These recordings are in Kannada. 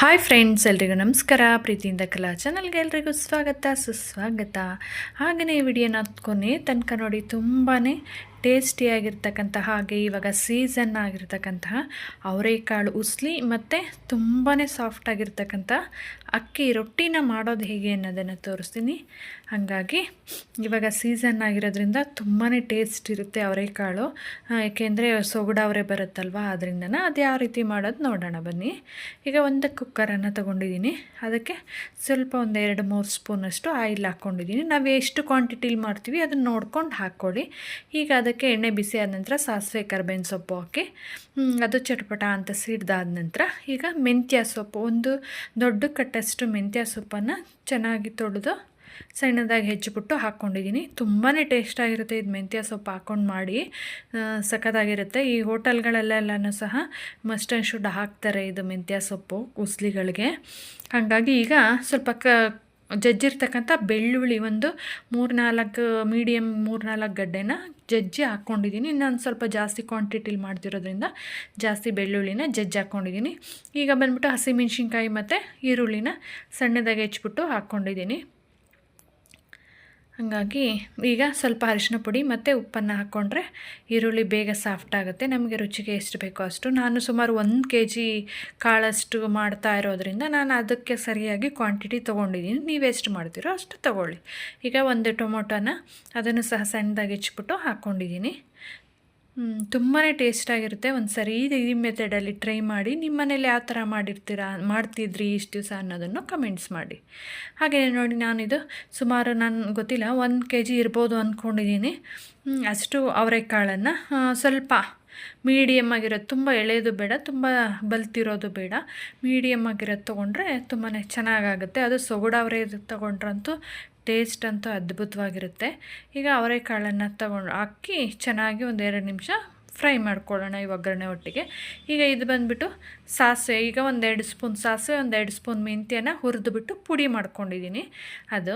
ಹಾಯ್ ಫ್ರೆಂಡ್ಸ್ ಎಲ್ರಿಗೂ ನಮಸ್ಕಾರ. ಪ್ರೀತಿಯಿಂದ ಕಲಾ ಚಾನಲ್ಗೆ ಎಲ್ರಿಗೂ ಸ್ವಾಗತ, ಸುಸ್ವಾಗತ. ಹಾಗೆಯೇ ವಿಡಿಯೋನ ಕೊನೆ ತನಕ ನೋಡಿ ತುಂಬಾ ಟೇಸ್ಟಿಯಾಗಿರ್ತಕ್ಕಂತಹ ಹಾಗೆ ಇವಾಗ ಸೀಸನ್ ಆಗಿರ್ತಕ್ಕಂತಹ ಅವರೆಕಾಳು ಉಸ್ಲಿ ಮತ್ತು ತುಂಬಾ ಸಾಫ್ಟಾಗಿರ್ತಕ್ಕಂಥ ಅಕ್ಕಿ ರೊಟ್ಟಿನ ಮಾಡೋದು ಹೇಗೆ ಅನ್ನೋದನ್ನು ತೋರಿಸ್ತೀನಿ. ಹಾಗಾಗಿ ಇವಾಗ ಸೀಸನ್ ಆಗಿರೋದ್ರಿಂದ ತುಂಬಾ ಟೇಸ್ಟ್ ಇರುತ್ತೆ ಅವರೆಕಾಳು. ಏಕೆಂದರೆ ಸೊಗಡ ಅವರೆ ಬರುತ್ತಲ್ವ? ಅದರಿಂದ ಅದು ಯಾವ ರೀತಿ ಮಾಡೋದು ನೋಡೋಣ ಬನ್ನಿ. ಈಗ ಒಂದು ಕುಕ್ಕರನ್ನು ತೊಗೊಂಡಿದ್ದೀನಿ. ಅದಕ್ಕೆ ಸ್ವಲ್ಪ ಒಂದು ಎರಡು ಮೂರು ಸ್ಪೂನಷ್ಟು ಆಯಿಲ್ ಹಾಕ್ಕೊಂಡಿದ್ದೀನಿ ನಾವು ಎಷ್ಟು ಕ್ವಾಂಟಿಟಿಲಿ ಮಾಡ್ತೀವಿ ಅದನ್ನು ನೋಡ್ಕೊಂಡು ಹಾಕ್ಕೊಳ್ಳಿ. ಈಗ ಅದಕ್ಕೆ ಎಣ್ಣೆ ಬಿಸಿ ಆದ ನಂತರ ಸಾಸಿವೆ ಕರ್ಬೇವಿನ ಸೊಪ್ಪು ಹಾಕಿ ಅದು ಚಟಪಟ ಅಂತ ಸಿಡ್ದಾದ ನಂತರ ಈಗ ಮೆಂತ್ಯ ಸೊಪ್ಪು, ಒಂದು ದೊಡ್ಡ ಕಟ್ಟಷ್ಟು ಮೆಂತ್ಯ ಸೊಪ್ಪನ್ನು ಚೆನ್ನಾಗಿ ತೊಳೆದು ಸಣ್ಣದಾಗಿ ಹೆಚ್ಚಿಬಿಟ್ಟು ಹಾಕ್ಕೊಂಡಿದ್ದೀನಿ. ತುಂಬಾ ಟೇಸ್ಟಾಗಿರುತ್ತೆ ಇದು ಮೆಂತ್ಯ ಸೊಪ್ಪು ಹಾಕ್ಕೊಂಡು ಮಾಡಿ. ಸಖತ್ತಾಗಿರುತ್ತೆ. ಈ ಹೋಟೆಲ್ಗಳಲ್ಲೆಲ್ಲನೂ ಸಹ ಮಸ್ಟ್ ಆ್ಯಂಡ್ ಶುಡ್ ಹಾಕ್ತಾರೆ ಇದು ಮೆಂತ್ಯ ಸೊಪ್ಪು, ಉಸ್ಲಿಗಳಿಗೆ. ಹಾಗಾಗಿ ಈಗ ಸ್ವಲ್ಪ ಕ ಜಜ್ಜಿರ್ತಕ್ಕಂಥ ಬೆಳ್ಳುಳ್ಳಿ ಒಂದು ಮೂರ್ನಾಲ್ಕು ಮೀಡಿಯಮ್ ಮೂರ್ನಾಲ್ಕು ಗಡ್ಡೆನ ಜಜ್ಜಿ ಹಾಕ್ಕೊಂಡಿದ್ದೀನಿ. ನಾನು ಸ್ವಲ್ಪ ಜಾಸ್ತಿ ಕ್ವಾಂಟಿಟಿಲಿ ಮಾಡ್ತಿರೋದ್ರಿಂದ ಜಾಸ್ತಿ ಬೆಳ್ಳುಳ್ಳಿನ ಜಜ್ಜಿ ಹಾಕ್ಕೊಂಡಿದ್ದೀನಿ. ಈಗ ಬಂದ್ಬಿಟ್ಟು ಹಸಿಮೆಣ್ಸಿನ್ಕಾಯಿ ಮತ್ತು ಈರುಳ್ಳಿನ ಸಣ್ಣದಾಗಿ ಹೆಚ್ಚಿಬಿಟ್ಟು ಹಾಕ್ಕೊಂಡಿದ್ದೀನಿ. ಹಾಗಾಗಿ ಈಗ ಸ್ವಲ್ಪ ಅರಿಶಿನ ಪುಡಿ ಮತ್ತು ಉಪ್ಪನ್ನು ಹಾಕ್ಕೊಂಡ್ರೆ ಈರುಳ್ಳಿ ಬೇಗ ಸಾಫ್ಟ್ ಆಗುತ್ತೆ. ನಮಗೆ ರುಚಿಗೆ ಎಷ್ಟು ಬೇಕೋ ಅಷ್ಟು. ನಾನು ಸುಮಾರು ಒಂದು ಕೆ ಜಿ ಕಾಳಷ್ಟು ಮಾಡ್ತಾ ಇರೋದ್ರಿಂದ ನಾನು ಅದಕ್ಕೆ ಸರಿಯಾಗಿ ಕ್ವಾಂಟಿಟಿ ತೊಗೊಂಡಿದ್ದೀನಿ ನೀವು ಎಷ್ಟು ಮಾಡ್ತೀರೋ ಅಷ್ಟು ತೊಗೊಳ್ಳಿ. ಈಗ ಒಂದು ಟೊಮೊಟೊನ ಅದನ್ನು ಸಹ ಸಣ್ಣದಾಗಿ ಹೆಚ್ಚಿಬಿಟ್ಟು ಹಾಕ್ಕೊಂಡಿದ್ದೀನಿ ತುಂಬಾ ಟೇಸ್ಟಾಗಿರುತ್ತೆ ಒಂದು ಸರಿ ಈ ಮೆಥಡಲ್ಲಿ ಟ್ರೈ ಮಾಡಿ, ನಿಮ್ಮ ಮನೇಲಿ ಯಾವ ಥರ ಮಾಡಿರ್ತೀರಾ, ಮಾಡ್ತಿದ್ರಿ ಇಷ್ಟು ದಿವಸ ಅನ್ನೋದನ್ನು ಕಮೆಂಟ್ಸ್ ಮಾಡಿ. ಹಾಗೆ ನೋಡಿ ನಾನಿದು ಸುಮಾರು ನಾನು ಗೊತ್ತಿಲ್ಲ, ಒಂದು ಕೆ ಜಿ ಇರ್ಬೋದು ಅಂದ್ಕೊಂಡಿದ್ದೀನಿ ಅಷ್ಟು ಅವರೆಕಾಳನ್ನು ಸ್ವಲ್ಪ ಮೀಡಿಯಮ್ ಆಗಿರೋದು ತುಂಬ ಎಳೆಯೋದು ಬೇಡ, ತುಂಬ ಬಲ್ತಿರೋದು ಬೇಡ. ಮೀಡಿಯಮ್ ಆಗಿರೋದು ತೊಗೊಂಡ್ರೆ ತುಂಬಾ ಚೆನ್ನಾಗಾಗುತ್ತೆ. ಅದು ಸೊಗಡವರೇ ತೊಗೊಂಡ್ರಂತೂ ಟೇಸ್ಟ್ ಅಂತೂ ಅದ್ಭುತವಾಗಿರುತ್ತೆ. ಈಗ ಅವರೆಕಾಳನ್ನು ತಗೊಂಡು ಹಾಕಿ ಚೆನ್ನಾಗಿ ಒಂದು ಎರಡು ನಿಮಿಷ ಫ್ರೈ ಮಾಡ್ಕೊಳ್ಳೋಣ ಈ ಒಗ್ಗರಣೆ ಒಟ್ಟಿಗೆ. ಈಗ ಇದು ಬಂದುಬಿಟ್ಟು ಸಾಸಿವೆ, ಈಗ ಒಂದೆರಡು ಸ್ಪೂನ್ ಸಾಸಿವೆ ಒಂದೆರಡು ಸ್ಪೂನ್ ಮೆಂತ್ಯನ ಹುರಿದುಬಿಟ್ಟು ಪುಡಿ ಮಾಡ್ಕೊಂಡಿದ್ದೀನಿ ಅದು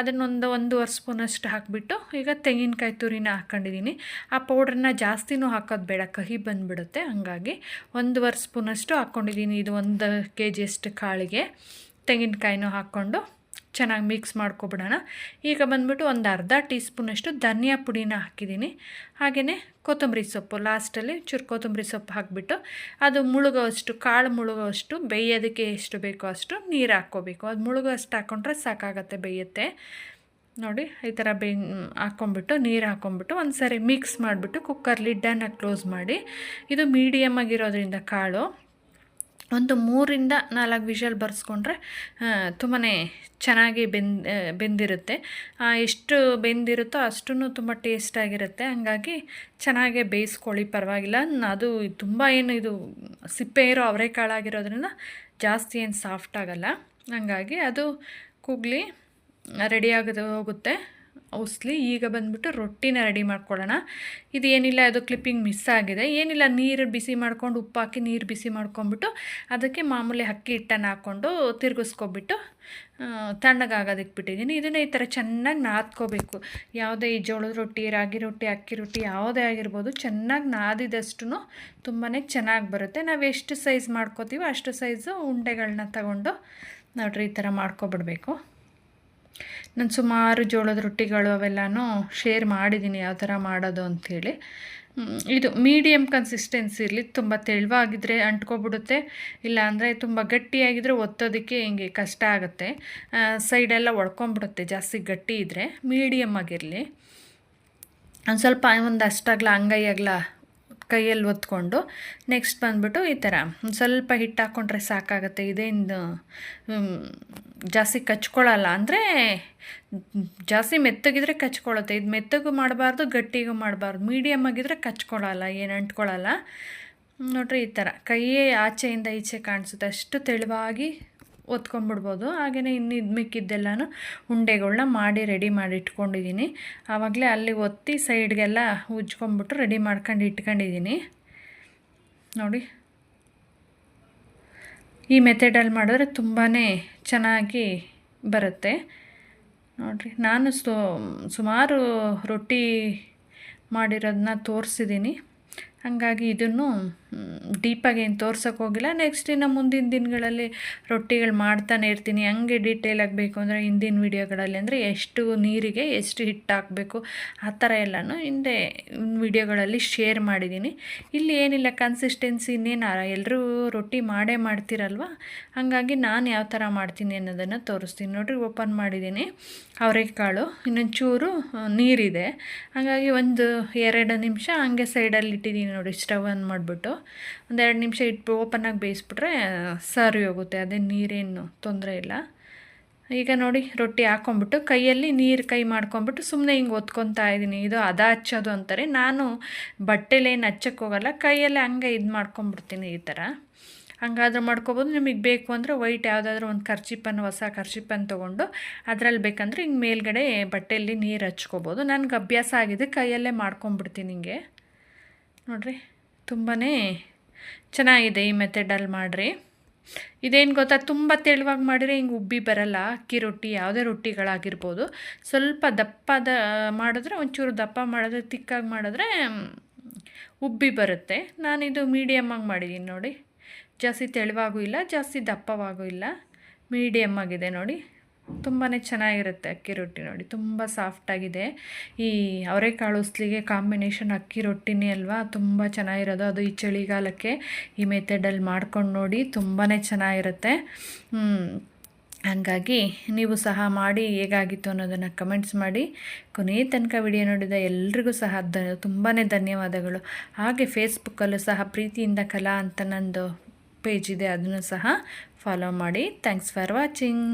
ಅದನ್ನೊಂದು ಒಂದೂವರೆ ಸ್ಪೂನಷ್ಟು ಹಾಕಿಬಿಟ್ಟು ಈಗ ತೆಂಗಿನಕಾಯಿ ತುರಿನ ಹಾಕ್ಕೊಂಡಿದ್ದೀನಿ ಆ ಪೌಡ್ರನ್ನ ಜಾಸ್ತಿನೂ ಹಾಕೋದು ಬೇಡ, ಕಹಿ ಬಂದುಬಿಡುತ್ತೆ. ಹಂಗಾಗಿ ಒಂದೂವರೆ ಸ್ಪೂನಷ್ಟು ಹಾಕ್ಕೊಂಡಿದ್ದೀನಿ ಇದು ಒಂದು ಕೆ ಜಿಯಷ್ಟು ಕಾಳಿಗೆ ತೆಂಗಿನಕಾಯಿನೂ ಹಾಕ್ಕೊಂಡು ಚೆನ್ನಾಗಿ ಮಿಕ್ಸ್ ಮಾಡ್ಕೊಬಿಡೋಣ. ಈಗ ಬಂದ್ಬಿಟ್ಟು ಒಂದು ಅರ್ಧ ಟೀ ಸ್ಪೂನಷ್ಟು ಧನಿಯಾ ಪುಡಿನ ಹಾಕಿದ್ದೀನಿ. ಹಾಗೆಯೇ ಕೊತ್ತಂಬರಿ ಸೊಪ್ಪು, ಲಾಸ್ಟಲ್ಲಿ ಚೂರು ಕೊತ್ತಂಬರಿ ಸೊಪ್ಪು ಹಾಕಿಬಿಟ್ಟು ಅದು ಮುಳುಗೋಷ್ಟು ಕಾಳು ಮುಳುಗೋಷ್ಟು ಬೇಯೋದಕ್ಕೆ ಎಷ್ಟು ಬೇಕೋ ಅಷ್ಟು ನೀರು ಹಾಕ್ಕೋಬೇಕು. ಅದು ಮುಳುಗೋ ಅಷ್ಟು ಹಾಕ್ಕೊಂಡ್ರೆ ಸಾಕಾಗತ್ತೆ, ಬೇಯುತ್ತೆ. ನೋಡಿ, ಈ ಥರ ಬೇ ಹಾಕ್ಕೊಂಬಿಟ್ಟು ನೀರು ಹಾಕ್ಕೊಂಬಿಟ್ಟು ಒಂದು ಸರಿ ಮಿಕ್ಸ್ ಮಾಡಿಬಿಟ್ಟು ಕುಕ್ಕರ್ ಲಿಡ್ಡನ್ನು ಕ್ಲೋಸ್ ಮಾಡಿ. ಇದು ಮೀಡಿಯಮ್ ಆಗಿರೋದ್ರಿಂದ ಕಾಳು. ಒಂದು ಮೂರಿಂದ ನಾಲ್ಕು ವಿಷಲ್ ಬರ್ಸ್ಕೊಂಡ್ರೆ ತುಂಬಾ ಚೆನ್ನಾಗಿ ಬೆಂದ್ ಬೆಂದಿರುತ್ತೆ. ಎಷ್ಟು ಬೆಂದಿರುತ್ತೋ ಅಷ್ಟೂ ತುಂಬ ಟೇಸ್ಟಾಗಿರುತ್ತೆ ಹಂಗಾಗಿ ಚೆನ್ನಾಗೆ ಬೇಯಿಸ್ಕೊಳ್ಳಿ, ಪರವಾಗಿಲ್ಲ. ಅದು ತುಂಬ ಏನು ಇದು ಸಿಪ್ಪೆ ಇರೋ ಅವರೆಕಾಳಾಗಿರೋದ್ರಿಂದ ಜಾಸ್ತಿ ಏನು ಸಾಫ್ಟ್ ಆಗಲ್ಲ. ಹಂಗಾಗಿ ಅದು ಕುಗ್ಲಿ ರೆಡಿಯಾಗದು ಹೋಗುತ್ತೆ. ಉಸ್ಲಿ ಈಗ ಬಂದ್ಬಿಟ್ಟು ರೊಟ್ಟಿನ ರೆಡಿ ಮಾಡ್ಕೊಳ್ಳೋಣ. ಇದು ಏನಿಲ್ಲ ಅದು ಕ್ಲಿಪ್ಪಿಂಗ್ ಮಿಸ್ ಆಗಿದೆ. ಏನಿಲ್ಲ, ನೀರು ಬಿಸಿ ಮಾಡ್ಕೊಂಡು ಉಪ್ಪು ಹಾಕಿ ನೀರು ಬಿಸಿ ಮಾಡ್ಕೊಂಬಿಟ್ಟು ಅದಕ್ಕೆ ಮಾಮೂಲಿ ಅಕ್ಕಿ ಹಿಟ್ಟನ್ನು ಹಾಕ್ಕೊಂಡು ತಿರುಗಿಸ್ಕೊಬಿಟ್ಟು ತಣ್ಣಗಾಗೋದಕ್ಕೆ ಬಿಟ್ಟಿದ್ದೀನಿ. ಇದನ್ನು ಈ ಥರ ಚೆನ್ನಾಗಿ ನಾದ್ಕೋಬೇಕು. ಯಾವುದೇ ಈ ಜೋಳದ ರೊಟ್ಟಿ, ರಾಗಿ ರೊಟ್ಟಿ, ಅಕ್ಕಿ ರೊಟ್ಟಿ ಯಾವುದೇ ಆಗಿರ್ಬೋದು ಚೆನ್ನಾಗಿ ನಾದಿದಷ್ಟು ತುಂಬಾ ಚೆನ್ನಾಗಿ ಬರುತ್ತೆ. ನಾವು ಎಷ್ಟು ಸೈಜ್ ಮಾಡ್ಕೋತೀವೋ ಅಷ್ಟು ಸೈಜು ಉಂಡೆಗಳನ್ನ ತಗೊಂಡು ನೋಡ್ರಿ ಈ ಥರ ಮಾಡ್ಕೊಬಿಡ್ಬೇಕು. ನಾನು ಸುಮಾರು ಜೋಳದ ರೊಟ್ಟಿಗಳು ಅವೆಲ್ಲನೂ ಶೇರ್ ಮಾಡಿದ್ದೀನಿ ಯಾವ ಥರ ಮಾಡೋದು ಅಂಥೇಳಿ. ಇದು ಮೀಡಿಯಮ್ ಕನ್ಸಿಸ್ಟೆನ್ಸಿ ಇರಲಿ, ತುಂಬ ತೆಳುವಾಗಿದ್ದರೆ ಅಂಟ್ಕೊಬಿಡುತ್ತೆ, ಇಲ್ಲಾಂದರೆ ತುಂಬ ಗಟ್ಟಿಯಾಗಿದ್ದರೆ ಒತ್ತೋದಕ್ಕೆ ಹಿಂಗೆ ಕಷ್ಟ ಆಗುತ್ತೆ. ಸೈಡೆಲ್ಲ ಒಡ್ಕೊಂಬಿಡುತ್ತೆ, ಜಾಸ್ತಿ ಗಟ್ಟಿ ಇದ್ದರೆ ಮೀಡಿಯಮ್ ಆಗಿರಲಿ. ಒಂದು ಸ್ವಲ್ಪ ಒಂದು ಅಷ್ಟಾಗಲ ಅಂಗೈ ಕೈಯಲ್ಲಿ ಒತ್ಕೊಂಡು ನೆಕ್ಸ್ಟ್ ಬಂದ್ಬಿಟ್ಟು ಈ ಥರ. ಒಂದು ಸ್ವಲ್ಪ ಹಿಟ್ಟು ಹಾಕ್ಕೊಂಡ್ರೆ ಸಾಕಾಗುತ್ತೆ, ಇದೇನು ಜಾಸ್ತಿ ಕಚ್ಕೊಳ್ಳಲ್ಲ ಅಂದರೆ ಜಾಸ್ತಿ ಮೆತ್ತಗಿದ್ರೆ ಕಚ್ಕೊಳ್ಳುತ್ತೆ. ಇದು ಮೆತ್ತಗೂ ಮಾಡಬಾರ್ದು, ಗಟ್ಟಿಗೂ ಮಾಡಬಾರ್ದು. ಮೀಡಿಯಮ್ ಆಗಿದ್ರೆ ಕಚ್ಕೊಳ್ಳಲ್ಲ, ಏನು ಅಂಟ್ಕೊಳ್ಳಲ್ಲ. ನೋಡ್ರಿ ಈ ಥರ ಕೈಯೇ ಆಚೆಯಿಂದ ಈಚೆ ಕಾಣಿಸುತ್ತೆ. ಅಷ್ಟು ತೆಳುವಾಗಿ ಒತ್ಕೊಂಡ್ಬಿಡ್ಬೋದು. ಹಾಗೆಯೇ ಇನ್ನು ಮಿಕ್ಕಿದ್ದೆಲ್ಲನೂ ಉಂಡೆಗಳನ್ನ ಮಾಡಿ ರೆಡಿ ಮಾಡಿ ಇಟ್ಕೊಂಡಿದ್ದೀನಿ. ಆವಾಗಲೇ ಅಲ್ಲಿ ಒತ್ತಿ ಸೈಡ್ಗೆಲ್ಲ ಉಜ್ಕೊಂಡ್ಬಿಟ್ಟು ರೆಡಿ ಮಾಡ್ಕೊಂಡು ಇಟ್ಕೊಂಡಿದ್ದೀನಿ. ನೋಡಿ. ಈ ಮೆಥಡಲ್ಲಿ ಮಾಡಿದ್ರೆ ತುಂಬಾ ಚೆನ್ನಾಗಿ ಬರುತ್ತೆ. ನೋಡಿರಿ ನಾನು ಸುಮಾರು ರೊಟ್ಟಿ ಮಾಡಿರೋದನ್ನ ತೋರಿಸಿದ್ದೀನಿ ಹಾಗಾಗಿ ಇದನ್ನು ಡೀಪಾಗಿ ಏನು ತೋರ್ಸೋಕೆ ಹೋಗಿಲ್ಲ. ನೆಕ್ಸ್ಟ್ ಇನ್ನು ಮುಂದಿನ ದಿನಗಳಲ್ಲಿ ರೊಟ್ಟಿಗಳು ಮಾಡ್ತಾನೆ ಇರ್ತೀನಿ. ಹಂಗೆ ಡೀಟೇಲ್ ಆಗಬೇಕು ಅಂದರೆ ಹಿಂದಿನ ವೀಡಿಯೋಗಳಲ್ಲಿ ಅಂದರೆ ಎಷ್ಟು ನೀರಿಗೆ ಎಷ್ಟು ಹಿಟ್ಟು ಹಾಕಬೇಕು, ಆ ಥರ ಎಲ್ಲನೂ ಹಿಂದೆ ವೀಡಿಯೋಗಳಲ್ಲಿ ಶೇರ್ ಮಾಡಿದ್ದೀನಿ. ಇಲ್ಲಿ ಏನಿಲ್ಲ ಕನ್ಸಿಸ್ಟೆನ್ಸಿ ಇನ್ನೇನು? ಎಲ್ಲರೂ ರೊಟ್ಟಿ ಮಾಡೇ ಮಾಡ್ತಿರಲ್ವ? ಹಾಗಾಗಿ ನಾನು ಯಾವ ಥರ ಮಾಡ್ತೀನಿ ಅನ್ನೋದನ್ನು ತೋರಿಸ್ತೀನಿ. ನೋಡಿರಿ ಓಪನ್ ಮಾಡಿದ್ದೀನಿ. ಅವರೆಕಾಳು, ಇನ್ನೊಂಚೂರು ನೀರಿದೆ. ಹಾಗಾಗಿ ಒಂದು ಎರಡು ನಿಮಿಷ ಹಂಗೆ ಸೈಡಲ್ಲಿ ಇಟ್ಟಿದ್ದೀನಿ ನೋಡಿ ಸ್ಟವ್ ಆನ್ ಮಾಡಿಬಿಟ್ಟು ಒಂದೆರಡು ನಿಮಿಷ ಇಟ್ಟು ಓಪನಾಗಿ ಬೇಯಿಸ್ಬಿಟ್ರೆ ಸರಿ ಹೋಗುತ್ತೆ. ಅದೇ ನೀರೇನು ತೊಂದರೆ ಇಲ್ಲ. ಈಗ ನೋಡಿ ರೊಟ್ಟಿ ಹಾಕ್ಕೊಂಬಿಟ್ಟು ಕೈಯಲ್ಲಿ ನೀರು ಕೈ ಮಾಡ್ಕೊಂಬಿಟ್ಟು ಸುಮ್ಮನೆ ಹಿಂಗೆ ಒತ್ಕೊತಾ ಇದ್ದೀನಿ ಇದು ಅದ ಹಚ್ಚೋದು ಅಂತಾರೆ. ನಾನು ಬಟ್ಟೆಲೇನು ಹಚ್ಚಕ್ಕೆ ಹೋಗಲ್ಲ, ಕೈಯಲ್ಲೇ ಹಂಗೆ ಇದು ಮಾಡ್ಕೊಂಬಿಡ್ತೀನಿ ಈ ಥರ ಹಂಗಾದ್ರೂ ಮಾಡ್ಕೊಬೋದು. ನಿಮಗೆ ಬೇಕು ಅಂದರೆ ವೈಟ್ ಯಾವುದಾದ್ರೂ ಒಂದು ಕರ್ಚಿಪನ್ನು ಹೊಸ ಕರ್ಚಿಪನ್ನು ತೊಗೊಂಡು ಅದರಲ್ಲಿ ಬೇಕಂದ್ರೆ ಹಿಂಗೆ ಮೇಲ್ಗಡೆ ಬಟ್ಟೆಯಲ್ಲಿ ನೀರು ಹಚ್ಕೋಬೋದು. ನನಗೆ ಅಭ್ಯಾಸ ಆಗಿದೆ, ಕೈಯಲ್ಲೇ ಮಾಡ್ಕೊಂಬಿಡ್ತೀನಿ ಹಿಂಗೆ. ನೋಡ್ರಿ ತುಂಬಾ ಚೆನ್ನಾಗಿದೆ ಈ ಮೆಥಡಲ್ಲಿ ಮಾಡಿರಿ. ಇದೇನು ಗೊತ್ತಾ, ತುಂಬ ತೆಳುವಾಗಿ ಮಾಡಿದರೆ ಹಿಂಗೆ ಉಬ್ಬಿ ಬರಲ್ಲ, ಅಕ್ಕಿ ರೊಟ್ಟಿ ಯಾವುದೇ ರೊಟ್ಟಿಗಳಾಗಿರ್ಬೋದು. ಸ್ವಲ್ಪ ದಪ್ಪದ ಮಾಡಿದ್ರೆ, ಒಂಚೂರು ದಪ್ಪ ಮಾಡಿದ್ರೆ, ತಿಕ್ಕಾಗಿ ಮಾಡಿದ್ರೆ ಉಬ್ಬಿ ಬರುತ್ತೆ. ನಾನಿದು ಮೀಡಿಯಮ್ಮಾಗಿ ಮಾಡಿದ್ದೀನಿ ನೋಡಿ. ಜಾಸ್ತಿ ತೆಳುವಾಗೂ ಇಲ್ಲ, ಜಾಸ್ತಿ ದಪ್ಪವಾಗೂ ಇಲ್ಲ. ಮೀಡಿಯಮ್ ಆಗಿದೆ ನೋಡಿ. ತುಂಬಾ ಚೆನ್ನಾಗಿರುತ್ತೆ ಅಕ್ಕಿ ರೊಟ್ಟಿ ನೋಡಿ. ತುಂಬ ಸಾಫ್ಟಾಗಿದೆ ಈ ಅವರೆಕಾಳು ಉಸ್ಲಿಗೆ ಕಾಂಬಿನೇಷನ್ ಅಕ್ಕಿ ರೊಟ್ಟಿನೇ ಅಲ್ವಾ? ತುಂಬ ಚೆನ್ನಾಗಿರೋದು. ಅದು ಈ ಚಳಿಗಾಲಕ್ಕೆ ಈ ಮೆಥಡಲ್ಲಿ ಮಾಡ್ಕೊಂಡು ನೋಡಿ ತುಂಬಾ ಚೆನ್ನಾಗಿರುತ್ತೆ. ಹಾಗಾಗಿ ನೀವು ಸಹ ಮಾಡಿ ಹೇಗಾಗಿತ್ತು ಅನ್ನೋದನ್ನು ಕಮೆಂಟ್ಸ್ ಮಾಡಿ. ಕೊನೆಯ ತನಕ ವಿಡಿಯೋ ನೋಡಿದ ಎಲ್ರಿಗೂ ಸಹ ದ ತುಂಬಾ ಧನ್ಯವಾದಗಳು. ಹಾಗೆ ಫೇಸ್ಬುಕ್ಕಲ್ಲೂ ಸಹ ಪ್ರೀತಿಯಿಂದ ಕಲಾ ಅಂತ ನಂದು ಪೇಜ್ ಇದೆ. ಅದನ್ನು ಸಹ ಫಾಲೋ ಮಾಡಿ. Thanks for watching